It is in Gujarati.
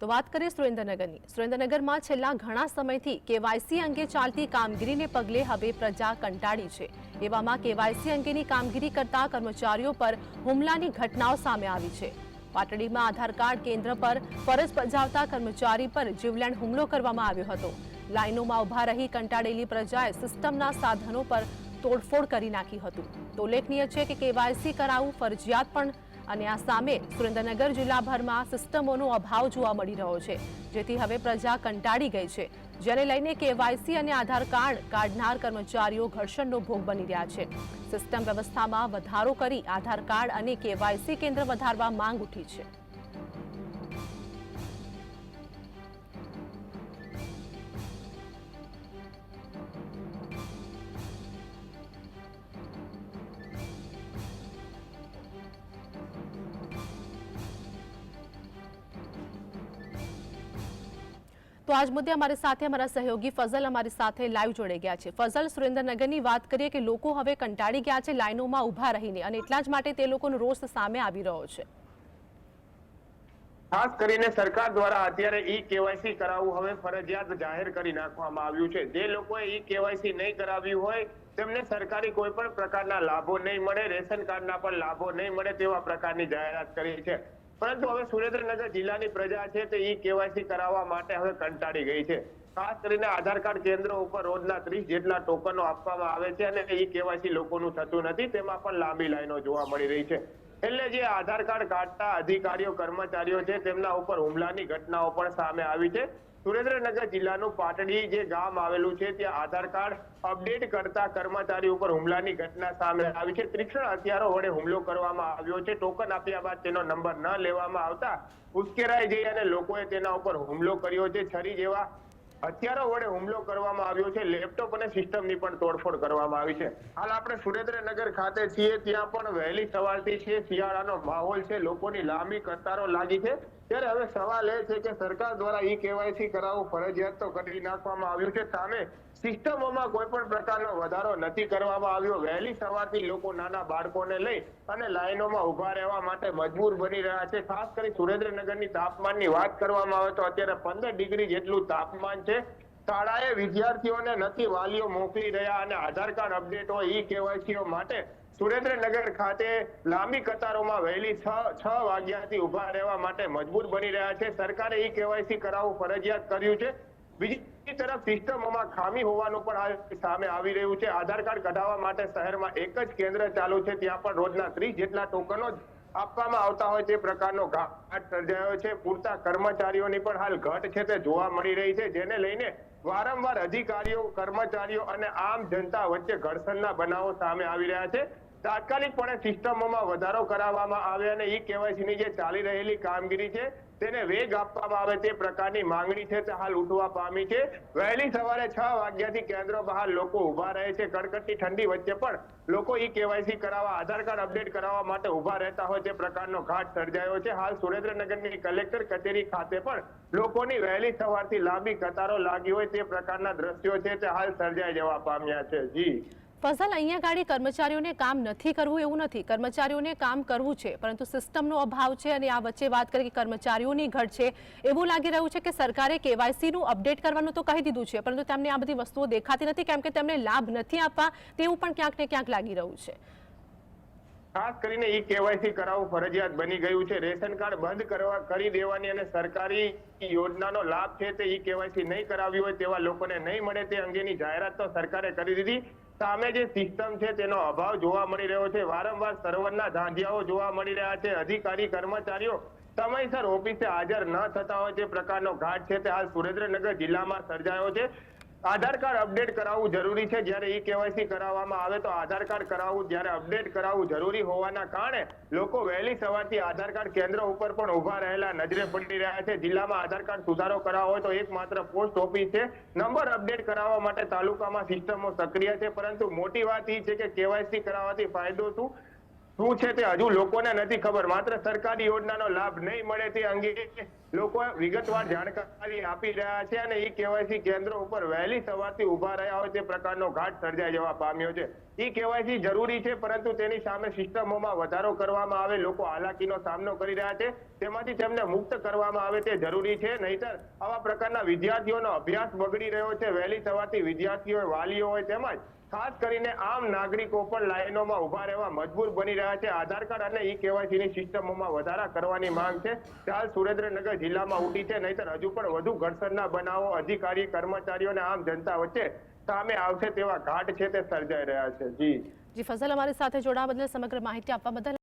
તો વાત કરીએ સુરેન્દ્રનગરની. સુરેન્દ્રનગરમાં છેલ્લા ઘણા સમયથી કેવાયસી અંગે ચાલતી કામગીરીને પગલે હવે પ્રજા કંટાળી છે. એવામાં કેવાયસી અંગેની કામગીરી કરતા કર્મચારીઓ પર હુમલાની ઘટનાઓ સામે આવી છે. પાટડીમાં આધાર કાર્ડ કેન્દ્ર પર ફરજ બજાવતા કર્મચારી પર જીવલેણ હુમલો કરવામાં આવ્યો હતો. લાઇનોમાં ઊભા રહી કંટાળેલી પ્રજાએ સિસ્ટમના સાધનો પર તોડફોડ કરી નાખી હતું. ઉલ્લેખનીય છે કે કેવાયસી કરાવવું ફરજિયાત પણ અને આ સામે સુરેન્દ્રનગર જિલ્લાભરમાં સિસ્ટમોનો અભાવ જોવા મળી રહ્યો છે, જેથી હવે પ્રજા કંટાળી ગઈ છે. જેને લઈને કેવાયસી અને આધાર કાર્ડ કાઢનાર કર્મચારીઓ ઘર્ષણનો ભોગ બની રહ્યા છે. સિસ્ટમ વ્યવસ્થામાં વધારો કરી આધાર કાર્ડ અને કેવાયસી કેન્દ્ર વધારવા માંગ ઉઠી છે. તો આજ મુદ્દે અમારી સાથે અમારા સહયોગી ફઝલ અમારી સાથે લાઈવ જોડાઈ ગયા છે. ફઝલ, સુરેન્દ્રનગરની વાત કરીએ કે લોકો હવે કંટાળી ગયા છે લાઈનોમાં ઊભા રહીને અને એટલા જ માટે તે લોકોનો રોષ સામે આવી રહ્યો છે. ખાસ કરીને સરકાર દ્વારા અત્યારે ઈ કેવાયસી કરાવવું હવે ફરજિયાત જાહેર કરી નાખવામાં આવ્યું છે. જે લોકોએ ઈ કેવાયસી નહીં કરાવ્યું હોય, તેમને સરકારી કોઈ પણ પ્રકારના લાભો નહીં મળે, રેશન કાર્ડના પણ લાભો નહીં મળે તેવા પ્રકારની જાહેરાત કરી છે. પરંતુ હવે સુરેન્દ્રનગર જિલ્લાની પ્રજા છે તે ઈ કેવાયસી કરાવવા માટે હવે કંટાળી ગઈ છે. ખાસ કરીને આધાર કાર્ડ કેન્દ્રો ઉપર રોજના ત્રીસ જેટલા ટોકનો આપવામાં આવે છે અને ઈ કેવાયસી લોકોનું થતું નથી, તેમાં પણ લાંબી લાઈનો જોવા મળી રહી છે. એટલે જે આધાર કાર્ડ કાઢતા અધિકારીઓ, કર્મચારીઓ છે, તેમના ઉપર હુમલાની ઘટનાઓ પણ સામે આવી છે. સુરેન્દ્રનગર જિલ્લાનું પાટડી જે ગામ આવેલું છે, ત્યાં આધાર કાર્ડ અપડેટ કરતા કર્મચારી ઉપર હુમલાની ઘટના સામે આવી છે. તીક્ષ્ણ હથિયારો વડે હુમલો કરવામાં આવ્યો છે. ટોકન આપ્યા બાદ તેનો નંબર ન લેવામાં આવતા ઉશ્કેરાઈ જઈ અને લોકોએ તેના ઉપર હુમલો કર્યો છે. છરી જેવા હથિયારો વડે હુમલો કરવામાં આવ્યો છે. લેપટોપ અને સિસ્ટમની પણ તોડફોડ કરવામાં આવી છે. હાલ આપણે સુરેન્દ્રનગર ખાતે છીએ, ત્યાં પણ વહેલી સવારથી છે. શિયાળાનો માહોલ છે. લોકોની લાંબી કતારો લાગી છે. ત્યારે હવે સવાલ એ છે કે સરકાર દ્વારા ઈ કેવાયસી કરાવવું ફરજિયાત તો કરી નાખવામાં આવ્યું છે. સામે સિસ્ટમોમાં કોઈ પણ પ્રકારનો વધારો નથી કરવામાં આવ્યો. વહેલી સવારથી લોકો નાના બાળકોને લઈ અને લાઈનોમાં ઊભા રહેવા માટે મજબૂર બની રહ્યા છે. ખાસ કરી સુરેન્દ્રનગરની તાપમાનની વાત કરવામાં આવે તો અત્યારે પંદર ડિગ્રી જેટલું તાપમાન છે. શાળાએ વિદ્યાર્થીઓને નથી વાલીઓ મોકલી રહ્યા અને આધાર કાર્ડ અપડેટ હોય ઈ કેવાયસીઓ માટે સુરેન્દ્રનગર ખાતે લાંબી કતારોમાં વહેલી છ વાગ્યાથી ઊભા રહેવા માટે મજબૂર બની રહ્યા છે. સરકારે ઈ કેવાયસી કરાવવું ફરજિયાત કર્યું છે. બીજી તરફ સિસ્ટમોમાં ખામી હોવાનું પણ સામે આવી રહ્યું છે. આધાર કાર્ડ કઢાવવા માટે શહેરમાં એક જ કેન્દ્ર ચાલુ છે. ત્યાં પણ રોજના ત્રીસ જેટલા ટોકનો જ આપવામાં આવતા હોય તે પ્રકારનો ઘાટ સર્જાયો છે. પૂરતા કર્મચારીઓની પણ હાલ ઘટ છે તે જોવા મળી રહી છે, જેને લઈને વારંવાર અધિકારીઓ, કર્મચારીઓ અને આમ જનતા વચ્ચે ઘર્ષણના બનાવો સામે આવી રહ્યા છે. તાત્કાલિકપણે સિસ્ટમોમાં વધારો કરાવવામાં આવે અને ઈ કેવાયસીની જે ચાલી રહેલી કામગીરી છે, તેને વેગ આપવામાં આવે તે પ્રકારની માંગણી છે તે હાલ ઉઠવા પામી છે. વહેલી સવારે છ વાગ્યાથી કેન્દ્રો બહાર લોકો ઊભા રહે છે. કડકડતી ઠંડી વચ્ચે પણ લોકો ઈ કેવાયસી કરાવવા, આધાર કાર્ડ અપડેટ કરાવવા માટે ઊભા રહેતા હોય તે પ્રકારનો ઘાટ સર્જાયો છે. હાલ સુરેન્દ્રનગરની કલેક્ટર કચેરી ખાતે પણ લોકોની વહેલી સવારથી લાંબી કતારો લાગી હોય તે પ્રકારના દ્રશ્યો છે તે હાલ સર્જાઈ જવા પામ્યા છે. જી. ફઝલ અહીંયા ગાડી કર્મચારીઓને કામ નથી કરવું એવું નથી. કર્મચારીઓને કામ કરવું છે, પરંતુ સિસ્ટમનો અભાવ છે અને આ વચ્ચે વાત કરી કે કર્મચારીઓની ઘટ છે, એવું લાગી રહ્યું છે કે સરકારે કેવાયસીનું અપડેટ કરવાનું તો કહી દીધું છે, પરંતુ તેમને આ બધી વસ્તુઓ દેખાતી નથી, કેમ કે તેમને લાભ નથી આપવા તેવું પણ ક્યાંક ને ક્યાંક લાગી રહ્યું છે. ખાસ કરીને ઈ કેવાયસી કરાવવું ફરજિયાત બની ગયું છે. રેશન કાર્ડ બંધ કરવા કરી દેવાની અને સરકારી યોજનાનો લાભ છે તે ઈ કેવાયસી નહીં કરાવી હોય તેવા લોકોને નહીં મળે તે અંગેની જાહેરાત તો સરકારે કરી દીધી. સામે જે સિસ્ટમ છે તેનો અભાવ જોવા મળી રહ્યો છે. વારંવાર સર્વરના ધાંધિયાઓ જોવા મળી રહ્યા છે. અધિકારી, કર્મચારીઓ સમયસર ઓફિસે હાજર ન થતા હોય તે પ્રકારનો ઘાટ છે તે હાલ સુરેન્દ્રનગર જિલ્લામાં સર્જાયો છે. આધાર કાર્ડ અપડેટ કરાવવું જરૂરી છે. જ્યારે ઈ કેવાયસી કરાવવામાં આવે તો આધાર કાર્ડ કરાવવું, જ્યારે અપડેટ કરાવવું જરૂરી હોવાના કારણે લોકો વહેલી સવારથી આધાર કાર્ડ કેન્દ્ર ઉપર પણ ઊભા રહેલા નજરે પડી રહ્યા છે. જિલ્લામાં આધાર કાર્ડ સુધારો કરાવવો હોય તો એકમાત્ર પોસ્ટ ઓફિસ છે. નંબર અપડેટ કરાવવા માટે તાલુકામાં સિસ્ટમો સક્રિય છે. પરંતુ મોટી વાત એ છે કે કેવાયસી કરાવવાથી ફાયદો શું? શું છે તે હજુ લોકોને નથી ખબર. માત્ર સરકારી યોજનાનો લાભ નહીં મળે તે અંગે લોકો વિગતવાર જાણકારી આપી રહ્યા છે અને ઈ કેવાયસી કેન્દ્રો ઉપર વહેલી સવારથી ઊભા રહ્યા હોય તે પ્રકારનો ઘાટ સર્જાઈ જવા પામ્યો છે. ઈ કેવાયસી જરૂરી છે, પરંતુ તેની સામે સિસ્ટમોમાં વધારો કરવામાં આવે, લોકો હાલાકીનો સામનો કરી રહ્યા છે. તેમાંથી તેમને મુક્ત કરવામાં આવે તે જરૂરી છે. નહીતર આવા પ્રકારના વિદ્યાર્થીઓનો અભ્યાસ બગડી રહ્યો છે. વહેલી સવારથી વિદ્યાર્થીઓ વાલીઓ હોય તેમજ ખાસ કરીને આમ નાગરિકો પણ લાઈનોમાં ઊભા રહેવા મજબૂર બની રહ્યા છે. આધાર કાર્ડ અને ઈ કેવાયસીની સિસ્ટમોમાં વધારા કરવાની માંગ છે. હાલ સુરેન્દ્રનગર જિલ્લામાં ઉઠી છે, નહીતર હજુ પણ વધુ ઘર્ષણના બનાવો, અધિકારી કર્મચારીઓ અને આમ જનતા વચ્ચે સામે આવશે તેવા ઘાટ છે તે સર્જાઈ રહ્યા છે. જી. જી, ફઝલ, અમારી સાથે જોડાવા બદલ સમગ્ર માહિતી આપવા બદલ